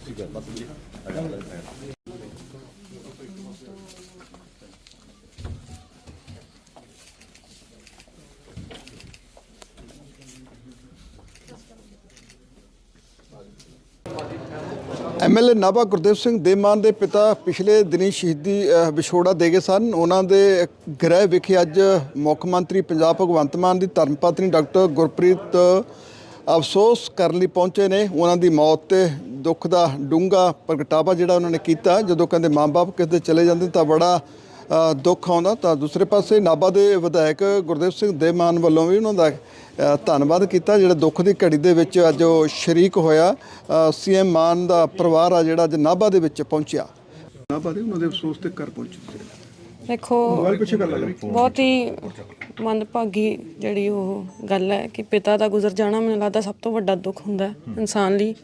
ਠੀਕ ਹੈ ਬਸ ਜੀ ਐਮਐਲਏ ਨਾਭਾ ਗੁਰਦੇਵ ਸਿੰਘ ਦੇਮਾਨ ਦੇ ਪਿਤਾ ਪਿਛਲੇ ਦਿਨੀ ਸ਼ਹੀਦੀ ਵਿਛੋੜਾ ਦੇ ਗਏ ਸਨ। ਉਹਨਾਂ ਦੇ ਗ੍ਰਹਿ ਵਿਖੇ ਅੱਜ ਮੁੱਖ ਮੰਤਰੀ ਪੰਜਾਬ ਭਗਵੰਤ ਮਾਨ ਦੀ ਧਰਮ ਪਤਨੀ ਡਾਕਟਰ ਗੁਰਪ੍ਰੀਤ ਅਫਸੋਸ ਕਰਨ ਲਈ ਪਹੁੰਚੇ ਨੇ। ਉਹਨਾਂ ਦੀ ਮੌਤ ਤੇ ਦੁੱਖ ਦਾ ਡੂੰਘਾ ਪ੍ਰਗਟਾਵਾ ਜਿਹੜਾ ਉਹਨਾਂ ਨੇ ਕੀਤਾ, ਜਦੋਂ ਕਹਿੰਦੇ ਮਾਂ-ਬਾਪ ਕਿਸੇ ਦੇ ਚਲੇ ਜਾਂਦੇ ਤਾਂ ਬੜਾ ਦੁੱਖ ਆਉਂਦਾ ਤਾਂ ਦੂਸਰੇ ਪਾਸੇ ਨਾਭਾ ਦੇ ਵਿਧਾਇਕ ਗੁਰਦੇਵ ਸਿੰਘ ਦੇਮਾਨ ਵੱਲੋਂ ਵੀ ਉਹਨਾਂ ਦਾ ਧੰਨਵਾਦ ਕੀਤਾ ਜਿਹੜਾ ਦੁੱਖ ਦੀ ਘੜੀ ਦੇ ਵਿੱਚ ਅੱਜ ਉਹ ਸ਼ਰੀਕ ਹੋਇਆ। ਸੀਐਮ ਮਾਨ ਦਾ ਪਰਿਵਾਰ ਆ ਜਿਹੜਾ ਅੱਜ ਨਾਭਾ ਦੇ ਵਿੱਚ ਪਹੁੰਚਿਆ। ਨਾਭਾ ਦੇ ਉਹਨਾਂ ਦੇ ਅਫਸੋਸ ਤੇ ਘਰ ਪਹੁੰਚੇ ਦੇਖੋ ਬਹੁਤ ਹੀ ਮੰਦਭਾਗੀ ਜਿਹੜੀ ਉਹ ਗੱਲ ਹੈ ਕਿ ਪਿਤਾ ਦਾ ਗੁਜ਼ਰ ਜਾਣਾ ਮੈਨੂੰ ਲੱਗਦਾ ਸਭ ਤੋਂ ਵੱਡਾ ਦੁੱਖ ਹੁੰਦਾ ਹੈ ਇਨਸਾਨ ਲਈ।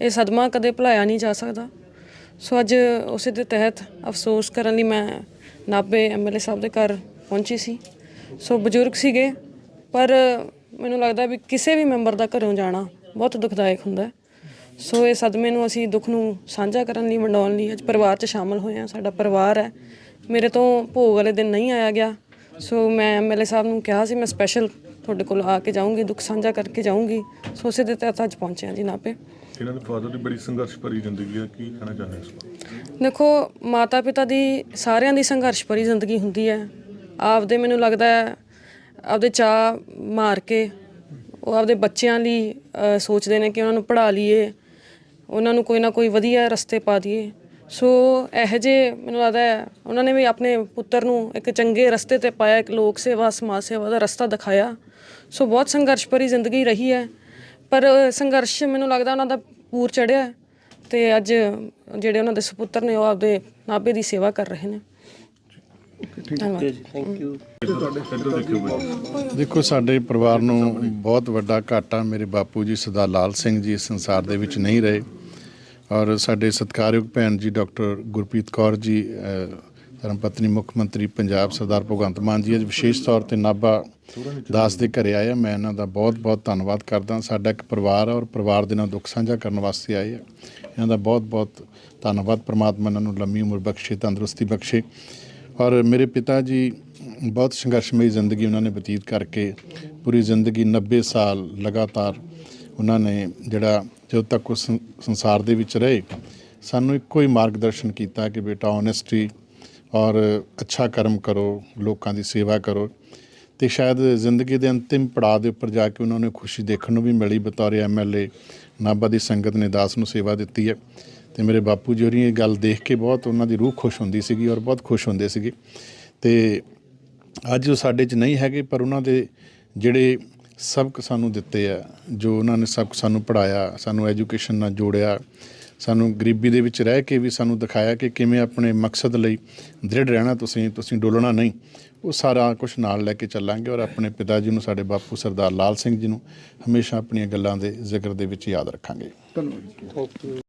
ਇਹ ਸਦਮਾ ਕਦੇ ਭੁਲਾਇਆ ਨਹੀਂ ਜਾ ਸਕਦਾ। ਸੋ ਅੱਜ ਉਸੇ ਦੇ ਤਹਿਤ ਅਫਸੋਸ ਕਰਨ ਲਈ ਮੈਂ ਨਾਭੇ ਐਮਐਲਏ ਸਾਹਿਬ ਦੇ ਘਰ ਪਹੁੰਚੀ ਸੀ। ਸੋ ਬਜ਼ੁਰਗ ਸੀਗੇ, ਪਰ ਮੈਨੂੰ ਲੱਗਦਾ ਵੀ ਕਿਸੇ ਵੀ ਮੈਂਬਰ ਦਾ ਘਰੋਂ ਜਾਣਾ ਬਹੁਤ ਦੁਖਦਾਇਕ ਹੁੰਦਾ ਸੋ ਇਹ ਸਦਮੇ ਨੂੰ ਅਸੀਂ ਦੁੱਖ ਨੂੰ ਸਾਂਝਾ ਕਰਨ ਲਈ, ਵੰਡਾਉਣ ਲਈ ਅੱਜ ਪਰਿਵਾਰ 'ਚ ਸ਼ਾਮਲ ਹੋਏ ਹਾਂ। ਸਾਡਾ ਪਰਿਵਾਰ ਹੈ। ਮੇਰੇ ਤੋਂ ਭੋਗ ਵਾਲੇ ਦਿਨ ਨਹੀਂ ਆਇਆ ਗਿਆ। ਸੋ ਮੈਂ ਐਮਐਲਏ ਸਾਹਿਬ ਨੂੰ ਕਿਹਾ ਸੀ, ਮੈਂ ਸਪੈਸ਼ਲ ਤੁਹਾਡੇ ਕੋਲ ਆ ਕੇ ਜਾਊਂਗੀ, ਦੁੱਖ ਸਾਂਝਾ ਕਰਕੇ ਜਾਊਂਗੀ। ਸੋ ਉਸੇ ਦੇ ਤਹਿਤ ਅੱਜ ਪਹੁੰਚੇ ਹਾਂ ਜੀ ਨਾਪੇ ਇਹਨਾਂ ਦੇ ਫਾਦਰ ਦੀ ਬੜੀ ਸੰਘਰਸ਼ ਭਰੀ ਜ਼ਿੰਦਗੀ ਹੈ ਕੀ ਕਹਿਣਾ ਚਾਹੁੰਦੇ ਇਸ ਬਾਰੇ? ਦੇਖੋ ਮਾਤਾ ਪਿਤਾ ਦੀ ਸਾਰਿਆਂ ਦੀ ਸੰਘਰਸ਼ ਭਰੀ ਜ਼ਿੰਦਗੀ ਹੁੰਦੀ ਹੈ। ਆਪਦੇ ਮੈਨੂੰ ਲੱਗਦਾ ਹੈ ਆਪਦੇ ਚਾਹ ਮਾਰ ਕੇ ਉਹ ਆਪਦੇ ਬੱਚਿਆਂ ਲਈ ਅ, ਸੋਚਦੇ ਨੇ ਕਿ ਉਹਨਾਂ ਨੂੰ ਪੜ੍ਹਾ ਲਈਏ ਉਹਨਾਂ ਨੂੰ ਕੋਈ ਨਾ ਕੋਈ ਵਧੀਆ ਰਸਤੇ ਪਾ ਦਈਏ। ਸੋ ਇਹੋ ਜੇ ਮੈਨੂੰ ਲੱਗਦਾ ਹੈ ਉਹਨਾਂ ਨੇ ਵੀ ਆਪਣੇ ਪੁੱਤਰ ਨੂੰ ਇੱਕ ਚੰਗੇ ਰਸਤੇ ਤੇ ਪਾਇਆ ਇੱਕ ਲੋਕ ਸੇਵਾ ਸਮਾਜ ਸੇਵਾ ਦਾ ਰਸਤਾ ਦਿਖਾਇਆ। ਸੋ ਬਹੁਤ ਸੰਘਰਸ਼ ਭਰੀ ਜ਼ਿੰਦਗੀ ਰਹੀ ਹੈ। ਪਰ ਸੰਘਰਸ਼ ਮੈਨੂੰ ਲੱਗਦਾ ਉਹਨਾਂ ਦਾ ਪੂਰ ਚੜਿਆ ਤੇ ਅੱਜ ਜਿਹੜੇ ਉਹਨਾਂ ਦੇ ਸੁਪੁੱਤਰ ਨੇ ਉਹ ਆਪਦੇ ਨਾਭੇ ਦੀ ਸੇਵਾ ਕਰ ਰਹੇ ਨੇ। ਧੰਨਵਾਦ। ਦੇਖੋ ਸਾਡੇ ਪਰਿਵਾਰ ਨੂੰ ਬਹੁਤ ਵੱਡਾ ਘਾਟਾ ਮੇਰੇ ਬਾਪੂ ਜੀ ਸਰਦਾਰ ਲਾਲ ਸਿੰਘ ਜੀ ਇਸ ਸੰਸਾਰ ਦੇ ਵਿੱਚ ਨਹੀਂ ਰਹੇ। ਔਰ ਸਾਡੇ ਸਤਿਕਾਰਯੋਗ ਭੈਣ ਜੀ ਡਾਕਟਰ ਗੁਰਪ੍ਰੀਤ ਕੌਰ ਜੀ ਧਰਮ ਪਤਨੀ ਮੁੱਖ ਮੰਤਰੀ ਪੰਜਾਬ ਸਰਦਾਰ ਭਗਵੰਤ ਮਾਨ ਜੀ ਅੱਜ ਵਿਸ਼ੇਸ਼ ਤੌਰ ਤੇ ਨਾਭਾ ਦਾਸ ਦੇ ਘਰੇ ਆਏ ਆ। ਮੈਂ ਇਹਨਾਂ ਦਾ ਬਹੁਤ-ਬਹੁਤ ਧੰਨਵਾਦ ਕਰਦਾ ਸਾਡਾ ਇੱਕ ਪਰਿਵਾਰ ਹੈ ਔਰ ਪਰਿਵਾਰ ਦੇ ਨਾਲ ਦੁੱਖ ਸਾਂਝਾ ਕਰਨ ਵਾਸਤੇ ਆਏ ਆ। ਇਹਨਾਂ ਦਾ ਬਹੁਤ-ਬਹੁਤ ਧੰਨਵਾਦ। ਪ੍ਰਮਾਤਮਾ ਇਹਨਾਂ ਨੂੰ ਲੰਮੀ ਉਮਰ ਬਖਸ਼ੇ, ਤੰਦਰੁਸਤੀ ਬਖਸ਼ੇ। ਔਰ ਮੇਰੇ ਪਿਤਾ ਜੀ ਬਹੁਤ ਸੰਘਰਸ਼ਮਈ ਜ਼ਿੰਦਗੀ ਉਹਨਾਂ ਨੇ ਬਤੀਤ ਕਰਕੇ, ਪੂਰੀ ਜ਼ਿੰਦਗੀ 90 ਸਾਲ ਲਗਾਤਾਰ ਉਹਨਾਂ ਨੇ ਜਿਹੜਾ ਜਦੋਂ ਤੱਕ ਉਸ ਸੰਸਾਰ ਦੇ ਵਿੱਚ ਰਹੇ, ਸਾਨੂੰ ਇੱਕੋ ਹੀ ਮਾਰਗਦਰਸ਼ਨ ਕੀਤਾ ਕਿ ਬੇਟਾ ਓਨੈਸਟੀ ਔਰ ਅੱਛਾ ਕਰਮ ਕਰੋ, ਲੋਕਾਂ ਦੀ ਸੇਵਾ ਕਰੋ। ਤੇ ਸ਼ਾਇਦ ਜ਼ਿੰਦਗੀ ਦੇ ਅੰਤਿਮ ਪੜਾਅ ਦੇ ਉੱਪਰ ਜਾ ਕੇ ਉਹਨਾਂ ਨੂੰ ਖੁਸ਼ੀ ਦੇਖਣ ਨੂੰ ਵੀ ਮਿਲੀ, ਬਤੌਰ ਐਮਐਲਏ ਨਾਭਾ ਦੀ ਸੰਗਤ ਨੇ ਦਾਸ ਨੂੰ ਸੇਵਾ ਦਿੱਤੀ ਹੈ। ਤੇ ਮੇਰੇ ਬਾਪੂ ਜੀ ਹੋਰੀ ਇਹ ਗੱਲ ਦੇਖ ਕੇ ਬਹੁਤ ਉਹਨਾਂ ਦੀ ਰੂਹ ਖੁਸ਼ ਹੁੰਦੀ ਸੀਗੀ ਔਰ ਬਹੁਤ ਖੁਸ਼ ਹੁੰਦੇ ਸੀਗੇ। ਤੇ ਅੱਜ ਉਹ ਸਾਡੇ 'ਚ ਨਹੀਂ ਹੈਗੇ, ਪਰ ਉਹਨਾਂ ਦੇ ਜਿਹੜੇ ਸਬਕ ਸਾਨੂੰ ਦਿੱਤੇ ਆ, ਜੋ ਉਹਨਾਂ ਨੇ ਸਬਕ ਸਾਨੂੰ ਪੜਾਇਆ ਸਾਨੂੰ ਐਜੂਕੇਸ਼ਨ ਨਾਲ ਜੋੜਿਆ ਸਾਨੂੰ ਗਰੀਬੀ ਦੇ ਵਿੱਚ ਰਹਿ ਕੇ ਵੀ ਸਾਨੂੰ ਦਿਖਾਇਆ ਕਿ ਕਿਵੇਂ ਆਪਣੇ ਮਕਸਦ ਲਈ ਦ੍ਰਿੜ ਰਹਿਣਾ ਤੁਸੀਂ ਤੁਸੀਂ ਡੋਲਣਾ ਨਹੀਂ। ਉਹ ਸਾਰਾ ਕੁਝ ਨਾਲ ਲੈ ਕੇ ਚੱਲਾਂਗੇ ਔਰ ਆਪਣੇ ਪਿਤਾ ਜੀ ਨੂੰ ਸਾਡੇ ਬਾਪੂ ਸਰਦਾਰ ਲਾਲ ਸਿੰਘ ਜੀ ਨੂੰ ਹਮੇਸ਼ਾ ਆਪਣੀਆਂ ਗੱਲਾਂ ਦੇ ਜ਼ਿਕਰ ਦੇ ਵਿੱਚ ਯਾਦ ਰੱਖਾਂਗੇ। ਧੰਨਵਾਦ